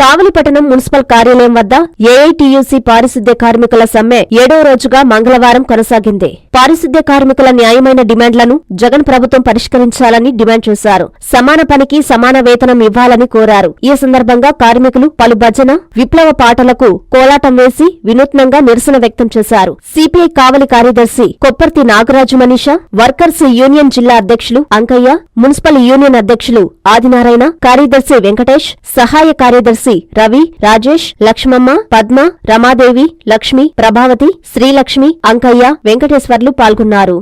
కావలిపట్టణం municipal కార్యాలయం వద్ద AITUC పారిశుద్ధ్య కార్మికుల సమ్మె ఏడో రోజుగా మంగళవారం కొనసాగింది. పారిశుద్ధ్య కార్మికుల న్యాయమైన డిమాండ్లను జగన్ ప్రభుత్వం పరిష్కరించాలని డిమాండ్ చేశారు. సమాన పనికి సమాన వేతనం ఇవ్వాలని కోరారు. ఈ సందర్భంగా కార్మికులు పలు భజన విప్లవ పాటలకు కోలాటం వేసి వినూత్నంగా నిరసన వ్యక్తం చేశారు. సిపిఐ కావలి కార్యదర్శి కొప్పర్తి నాగరాజు మనీష వర్కర్స్ యూనియన్ జిల్లా అధ్యక్షులు అంకయ్య మున్సిపల్ యూనియన్ అధ్యక్షులు ఆదినారాయణ కార్యదర్శి వెంకటేష్ సహాయ కార్యదర్శి తులసి రవి రాజేష్ లక్ష్మమ్మ పద్మ రమాదేవి లక్ష్మి ప్రభావతి శ్రీలక్ష్మి అంకయ్య వెంకటేశ్వర్లు పాల్గొన్నారు.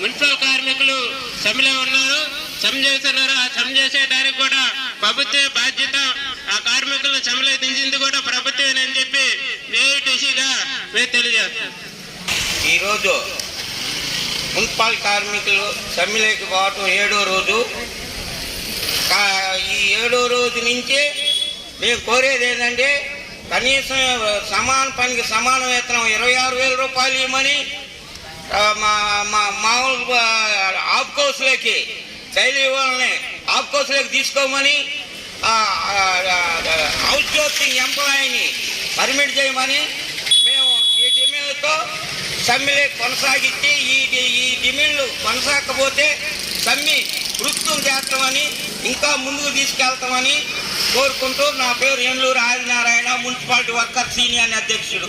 మున్సిపల్ కార్మికులు సమ్మెలో ఉన్నారు. సమ్ చేస్తున్నారు? ఆ సమ్మె చేసేటానికి కూడా ప్రభుత్వ బాధ్యత. ఆ కార్మికులను సమ్మెలో దించింది కూడా ప్రభుత్వమేనని చెప్పి ఏఐటీసీగా మేము తెలియజేస్తాం ఈరోజు మున్సిపల్ కార్మికులు సమ్మెలోకి పోవటం ఏడో రోజు. ఈ ఏడో రోజు నుంచి మేము కోరేది ఏంటంటే కనీసం సమాన పనికి సమాన వేతనం ఇరవై ఆరు వేల రూపాయలు ఇవ్వమని మా మా మామూలు ఆఫ్ కోర్సులకి శైలి ఇవ్వాలని ఆఫ్ తీసుకోమని అవుట్ సోర్సింగ్ ఎంప్లాయీని పర్మిట్ చేయమని మేము ఈ డిమాండ్లతో సమ్మెలే కొనసాగించి ఈ ఈ డిమాండ్లు కొనసాగకపోతే సమ్మె వృత్తం చేస్తామని ఇంకా ముందుకు తీసుకెళ్తామని కోరుకుంటూ నా పేరు ఎంలూరు ఆదినారాయణ మున్సిపాలిటీ వర్కర్ సీనియర్ అధ్యక్షుడు.